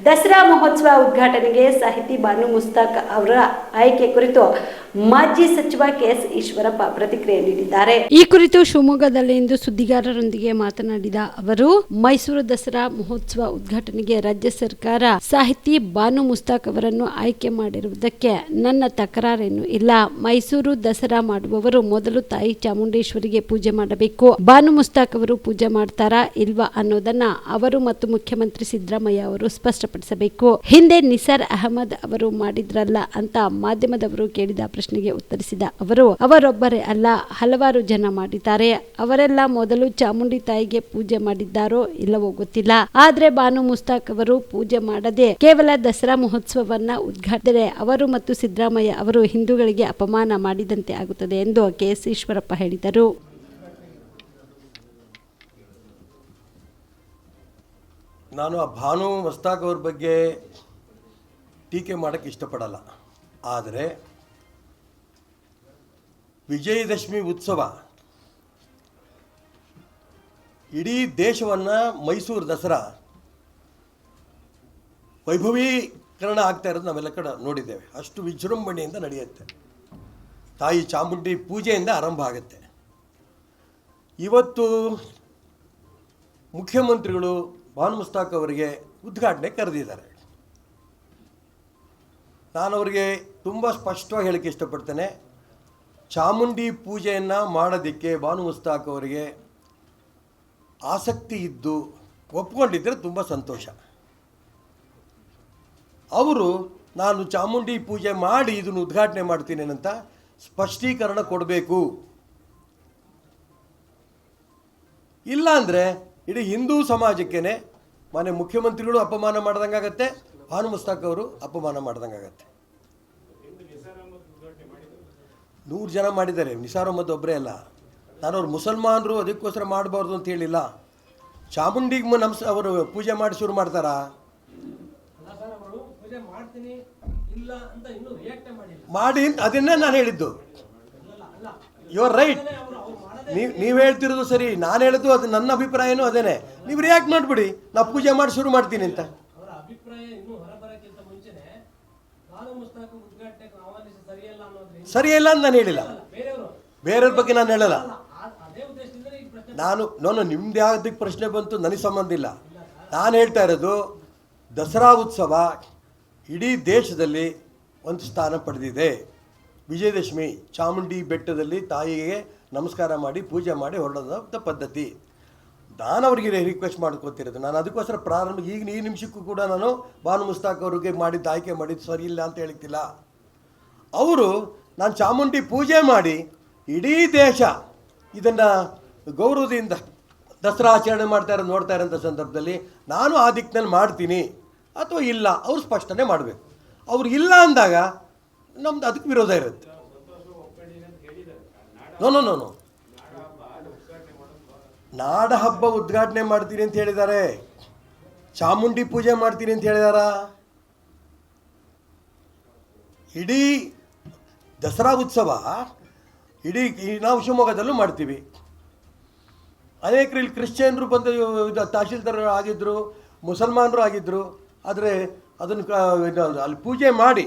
ದಸರಾ ಮಹೋತ್ಸವ ಉದ್ಘಾಟನೆಗೆ ಸಾಹಿತಿ ಬಾನು ಮುಸ್ತಾಕ್ ಅವರ ಆಯ್ಕೆ ಕುರಿತು ಮಾಜಿ ಸಚಿವ ಕೆಎಸ್ ಈಶ್ವರಪ್ಪ ಪ್ರತಿಕ್ರಿಯೆ ನೀಡಿದ್ದಾರೆ. ಈ ಕುರಿತು ಶಿವಮೊಗ್ಗದಲ್ಲಿ ಇಂದು ಸುದ್ದಿಗಾರರೊಂದಿಗೆ ಮಾತನಾಡಿದ ಅವರು, ಮೈಸೂರು ದಸರಾ ಮಹೋತ್ಸವ ಉದ್ಘಾಟನೆಗೆ ರಾಜ್ಯ ಸರ್ಕಾರ ಸಾಹಿತಿ ಬಾನು ಮುಸ್ತಾಕ್ ಅವರನ್ನು ಆಯ್ಕೆ ಮಾಡಿರುವುದಕ್ಕೆ ನನ್ನ ತಕರಾರೇನು ಇಲ್ಲ. ಮೈಸೂರು ದಸರಾ ಮಾಡುವವರು ಮೊದಲು ತಾಯಿ ಚಾಮುಂಡೇಶ್ವರಿಗೆ ಪೂಜೆ ಮಾಡಬೇಕು. ಬಾನು ಮುಸ್ತಾಕ್ ಅವರು ಪೂಜೆ ಮಾಡ್ತಾರಾ ಇಲ್ವಾ ಅನ್ನೋದನ್ನ ಅವರು ಮತ್ತು ಮುಖ್ಯಮಂತ್ರಿ ಸಿದ್ದರಾಮಯ್ಯ ಅವರು ಸ್ಪಷ್ಟಪಡಿಸಬೇಕು. ಹಿಂದೆ ನಿಸಾರ್ ಅಹಮದ್ ಅವರು ಮಾಡಿದ್ರಲ್ಲ ಅಂತ ಮಾಧ್ಯಮದವರು ಕೇಳಿದ ಪ್ರಶ್ನೆಗೆ ಉತ್ತರಿಸಿದ ಅವರು, ಅವರೊಬ್ಬರೇ ಅಲ್ಲ, ಹಲವಾರು ಜನ ಮಾಡಿದ್ದಾರೆ. ಅವರೆಲ್ಲ ಮೊದಲು ಚಾಮುಂಡಿ ತಾಯಿಗೆ ಪೂಜೆ ಮಾಡಿದ್ದಾರೋ ಇಲ್ಲವೋ ಗೊತ್ತಿಲ್ಲ. ಆದ್ರೆ ಬಾನು ಮುಸ್ತಾಕ್ ಅವರು ಪೂಜೆ ಮಾಡದೆ ಕೇವಲ ದಸರಾ ಮಹೋತ್ಸವವನ್ನ ಉದ್ಘಾಟಿಸಿದರೆ ಅವರು ಮತ್ತು ಸಿದ್ದರಾಮಯ್ಯ ಅವರು ಹಿಂದೂಗಳಿಗೆ ಅಪಮಾನ ಮಾಡಿದಂತೆ ಆಗುತ್ತದೆ ಎಂದು ಕೆಎಸ್ ಈಶ್ವರಪ್ಪ ಹೇಳಿದರು. ನಾನು ಆ ಭಾನು ಮಸ್ತಾಕ್ ಅವ್ರ ಬಗ್ಗೆ ಟೀಕೆ ಮಾಡೋಕ್ಕೆ ಇಷ್ಟಪಡಲ್ಲ. ಆದರೆ ವಿಜಯದಶಮಿ ಉತ್ಸವ ಇಡೀ ದೇಶವನ್ನು ಮೈಸೂರು ದಸರಾ ವೈಭವೀಕರಣ ಆಗ್ತಾ ಇರೋದು ನಾವೆಲ್ಲ ಕಡೆ ನೋಡಿದ್ದೇವೆ. ಅಷ್ಟು ವಿಜೃಂಭಣೆಯಿಂದ ನಡೆಯುತ್ತೆ. ತಾಯಿ ಚಾಮುಂಡಿ ಪೂಜೆಯಿಂದ ಆರಂಭ ಆಗುತ್ತೆ. ಇವತ್ತು ಮುಖ್ಯಮಂತ್ರಿಗಳು ಭಾನು ಮುಸ್ತಾಕ್ ಅವರಿಗೆ ಉದ್ಘಾಟನೆ ಕರೆದಿದ್ದಾರೆ. ನಾನು ಅವರಿಗೆ ತುಂಬ ಸ್ಪಷ್ಟವಾಗಿ ಹೇಳಕ್ಕೆ ಇಷ್ಟಪಡ್ತೇನೆ. ಚಾಮುಂಡಿ ಪೂಜೆಯನ್ನು ಮಾಡೋದಕ್ಕೆ ಭಾನು ಮುಸ್ತಾಕ್ ಅವರಿಗೆ ಆಸಕ್ತಿ ಇದ್ದು ಒಪ್ಕೊಂಡಿದ್ದರೆ ತುಂಬ ಸಂತೋಷ. ಅವರು, ನಾನು ಚಾಮುಂಡಿ ಪೂಜೆ ಮಾಡಿ ಇದನ್ನು ಉದ್ಘಾಟನೆ ಮಾಡ್ತೀನಿ ಅಂತ ಸ್ಪಷ್ಟೀಕರಣ ಕೊಡಬೇಕು. ಇಲ್ಲ ಅಂದರೆ ಇಡೀ ಹಿಂದೂ ಸಮಾಜಕ್ಕೇನೆ ಮನೆ ಮುಖ್ಯಮಂತ್ರಿಗಳು ಅಪಮಾನ ಮಾಡ್ದಂಗಾಗತ್ತೆ ಭಾನು ಮುಸ್ತಾಕ್ ಅವರು ಅಪಮಾನ ಮಾಡ್ದಂಗಾಗತ್ತೆ ನೂರು ಜನ ಮಾಡಿದ್ದಾರೆ ನಿಸಾರ್ ಅಹಮದ್ ಒಬ್ಬರೇ ಅಲ್ಲ. ನಾನು ಅವ್ರು ಮುಸಲ್ಮಾನರು ಅದಕ್ಕೋಸ್ಕರ ಮಾಡಬಾರ್ದು ಅಂತ ಹೇಳಿಲ್ಲ. ಚಾಮುಂಡಿಗೆ ನಮಸ್ ಅವರು ಪೂಜೆ ಮಾಡಿ ಶುರು ಮಾಡ್ತಾರಾ? ಮಾಡಿ ಅದನ್ನೇ ನಾನು ಹೇಳಿದ್ದು. ಅಲ್ಲ ಅಲ್ಲ. ಯು ಆರ್ ರೈಟ್ ನೀವು ನೀವು ಹೇಳ್ತಿರೋದು ಸರಿ ನಾನು ಹೇಳೋದು ಅದು ನನ್ನ ಅಭಿಪ್ರಾಯನೂ ಅದೇನೆ. ನೀವು ರಿಯಾಕ್ಟ್ ಮಾಡಿಬಿಡಿ ನಾ ಪೂಜೆ ಮಾಡಿ ಶುರು ಮಾಡ್ತೀನಿ ಅಂತ. ಸರಿ ಇಲ್ಲ ಅಂತ ನಾನು ಹೇಳಿಲ್ಲ. ಬೇರೆಯವರು ಬಗ್ಗೆ ನಾನು ಹೇಳಲ್ಲ. ನಾನು ನೋನು ನಿಮ್ದು ಯಾವ್ದಕ್ಕೆ ಪ್ರಶ್ನೆ ಬಂತು ನನಗೆ ಸಂಬಂಧ ಇಲ್ಲ. ನಾನು ಹೇಳ್ತಾ ಇರೋದು ದಸರಾ ಉತ್ಸವ ಇಡೀ ದೇಶದಲ್ಲಿ ಒಂದು ಸ್ಥಾನ ಪಡೆದಿದೆ. ವಿಜಯದಶಮಿ ಚಾಮುಂಡಿ ಬೆಟ್ಟದಲ್ಲಿ ತಾಯಿಗೆ ನಮಸ್ಕಾರ ಮಾಡಿ ಪೂಜೆ ಮಾಡಿ ಹೊರಡೋದಂಥ ಪದ್ಧತಿ. ನಾನು ಅವರಿಗೆ ರಿಕ್ವೆಸ್ಟ್ ಮಾಡ್ಕೊತಿರೋದು. ನಾನು ಅದಕ್ಕೋಸ್ಕರ ಪ್ರಾರಂಭ, ಈಗ ಈ ನಿಮಿಷಕ್ಕೂ ಕೂಡ ನಾನು ಭಾನು ಮುಸ್ತಾಕ್ ಅವರಿಗೆ ಮಾಡಿದ್ದು, ಆಯ್ಕೆ ಮಾಡಿದ್ದು, ಸರಿ ಇಲ್ಲ ಅಂತ ಹೇಳ್ತಿಲ್ಲ. ಅವರು, ನಾನು ಚಾಮುಂಡಿ ಪೂಜೆ ಮಾಡಿ ಇಡೀ ದೇಶ ಇದನ್ನು ಗೌರವದಿಂದ ದಸರಾ ಆಚರಣೆ ಮಾಡ್ತಾ ಇರೋದು ಸಂದರ್ಭದಲ್ಲಿ ನಾನು ಆ ದಿಕ್ಕಿನಲ್ಲಿ ಮಾಡ್ತೀನಿ. ಅಥವಾ ಇಲ್ಲ, ಅವ್ರು ಸ್ಪಷ್ಟನೆ ಮಾಡಬೇಕು. ಅವ್ರು ಇಲ್ಲ ಅಂದಾಗ ನಮ್ದು ಅದಕ್ಕೆ ವಿರೋಧ ಇರುತ್ತೆ. ನೋ ನೋ ನೋ ನೋ ನಾಡ ಹಬ್ಬ ಉದ್ಘಾಟನೆ ಮಾಡ್ತೀನಿ ಅಂತ ಹೇಳಿದ್ದಾರೆ ಚಾಮುಂಡಿ ಪೂಜೆ ಮಾಡ್ತೀನಿ ಅಂತ ಹೇಳಿದಾರ. ಇಡೀ ದಸರಾ ಉತ್ಸವ ಇಡೀ ನಾವು ಶಿವಮೊಗ್ಗದಲ್ಲೂ ಮಾಡ್ತೀವಿ. ಅನೇಕರು ಇಲ್ಲಿ ಕ್ರಿಶ್ಚಿಯನ್ರು ಬಂದು ತಹಶೀಲ್ದಾರ್ ಆಗಿದ್ದರು ಮುಸಲ್ಮಾನರು ಆಗಿದ್ದರು ಆದರೆ ಅದನ್ನು ಅಲ್ಲಿ ಪೂಜೆ ಮಾಡಿ